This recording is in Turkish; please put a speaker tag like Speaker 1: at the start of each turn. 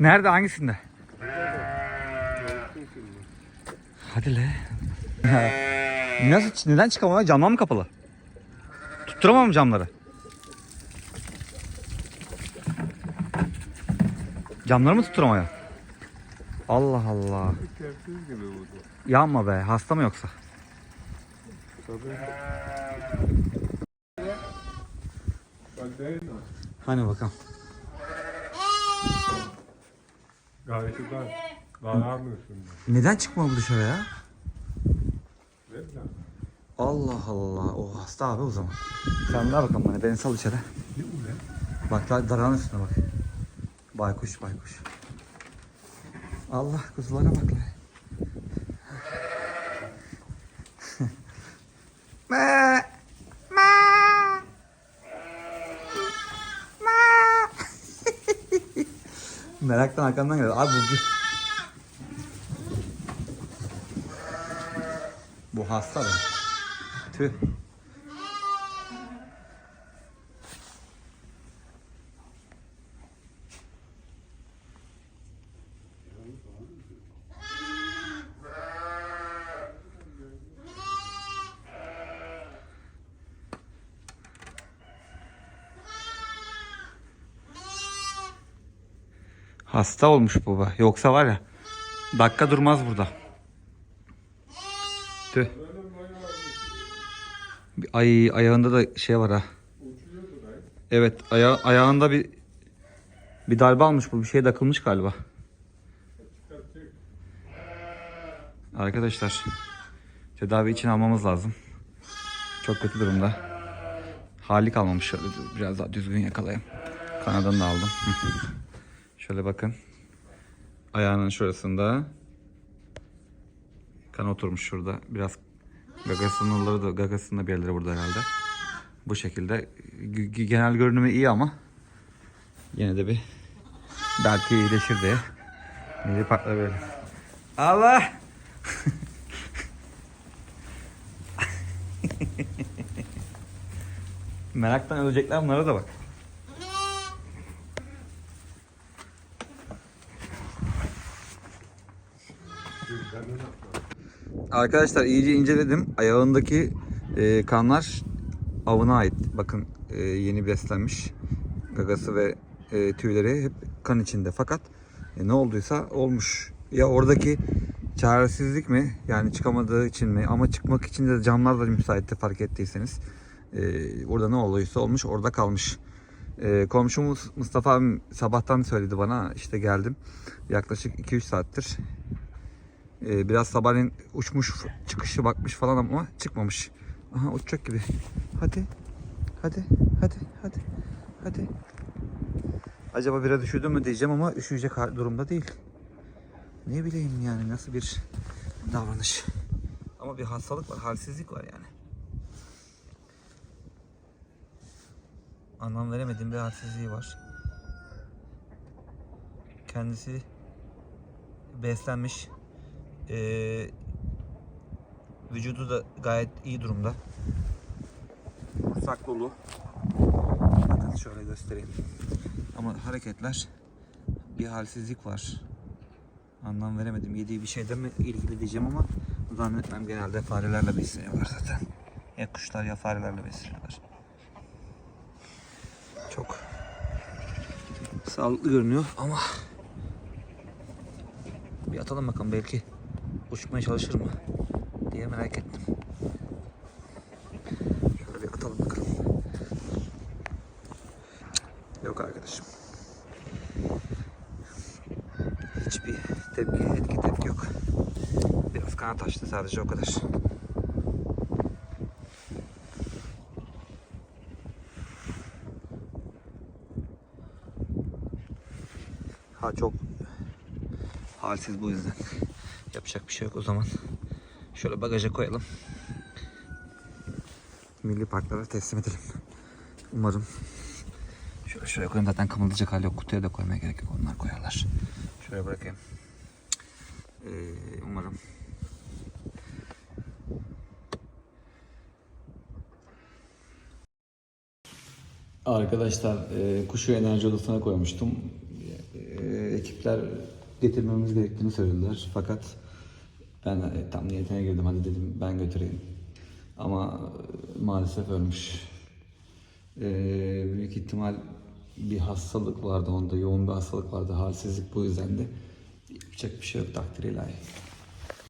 Speaker 1: Nerede hangisinde? Hadi le. Nasıl neden çıkamam? Camlar mı kapalı? Tutturamam camları? Camları mı tutturamıyor? Allah Allah. Yanma be. Hasta mı yoksa? Hani bakalım.
Speaker 2: Gayet güzel. Bağıramıyorsun.
Speaker 1: Neden çıkma bu dışarıya?
Speaker 2: Değil mi?
Speaker 1: Allah Allah. O hasta abi o zaman. Sen ver bakalım bana. Beni sal içeri.
Speaker 2: Ne bu lan?
Speaker 1: Bak dar- darağın üstüne bak. Baykuş baykuş. Allah kuzulara bak lan. Meraktan arkamdan geliyor. Abi bu Bu hasta be. Tüh. Hasta olmuş bu be. Yoksa var ya dakika durmaz burada. Tüh. Ay ayağında da şey var ha. Evet aya ayağında bir bir darbe almış bu. Bir şey takılmış galiba. Arkadaşlar tedavi için almamız lazım. Çok kötü durumda. Hali kalmamış. Biraz daha düzgün yakalayayım. Kanadını da aldım. Şöyle bakın. Ayağının şurasında kan oturmuş şurada. Biraz gagasının da gagasının da bir yerleri burada herhalde. Bu şekilde genel görünümü iyi ama yine de bir belki iyileşir diye milli parklara verelim. Allah! Meraktan ölecekler bunlara da bak. Arkadaşlar iyice inceledim. Ayağındaki e, kanlar avına ait. Bakın e, yeni beslenmiş. Gagası ve e, tüyleri hep kan içinde. Fakat e, ne olduysa olmuş. Ya oradaki çaresizlik mi? Yani çıkamadığı için mi? Ama çıkmak için de camlar da müsaitti fark ettiyseniz. E, orada ne olduysa olmuş. Orada kalmış. E, komşumuz Mustafa abim sabahtan söyledi bana. işte geldim. Yaklaşık 2-3 saattir ee, biraz sabahleyin uçmuş, çıkışı bakmış falan ama çıkmamış. Aha uçacak gibi. Hadi. Hadi. Hadi. Hadi. Hadi. Acaba biraz üşüdü mü diyeceğim ama üşüyecek durumda değil. Ne bileyim yani nasıl bir davranış. Ama bir hastalık var, halsizlik var yani. Anlam veremediğim bir halsizliği var. Kendisi beslenmiş, ee, vücudu da gayet iyi durumda. Kursak dolu. Bakın şöyle göstereyim. Ama hareketler bir halsizlik var. Anlam veremedim. Yediği bir şeyden mi ilgili diyeceğim ama zannetmem genelde farelerle besleniyorlar zaten. Ya kuşlar ya farelerle besleniyorlar. Çok sağlıklı görünüyor ama bir atalım bakalım belki uçmaya çalışır mı diye merak ettim. Şöyle bir atalım bakalım. Yok arkadaşım. Hiçbir tepki, etki tepki yok. Biraz kanat açtı sadece o kadar. Ha çok halsiz bu yüzden. Yapacak bir şey yok o zaman. Şöyle bagaja koyalım. Milli parklara teslim edelim. Umarım. Şöyle şuraya koyayım zaten kımıldayacak hali yok. Kutuya da koymaya gerek yok. Onlar koyarlar. Şuraya bırakayım. Ee, umarım. Arkadaşlar e, kuşu enerji odasına koymuştum. E, ekipler getirmemiz gerektiğini söylediler. Fakat ben e, tam niyetine girdim hadi dedim ben götüreyim. Ama e, maalesef ölmüş. E, büyük ihtimal bir hastalık vardı onda, yoğun bir hastalık vardı, halsizlik bu yüzden de yapacak bir şey yok takdir ilahi.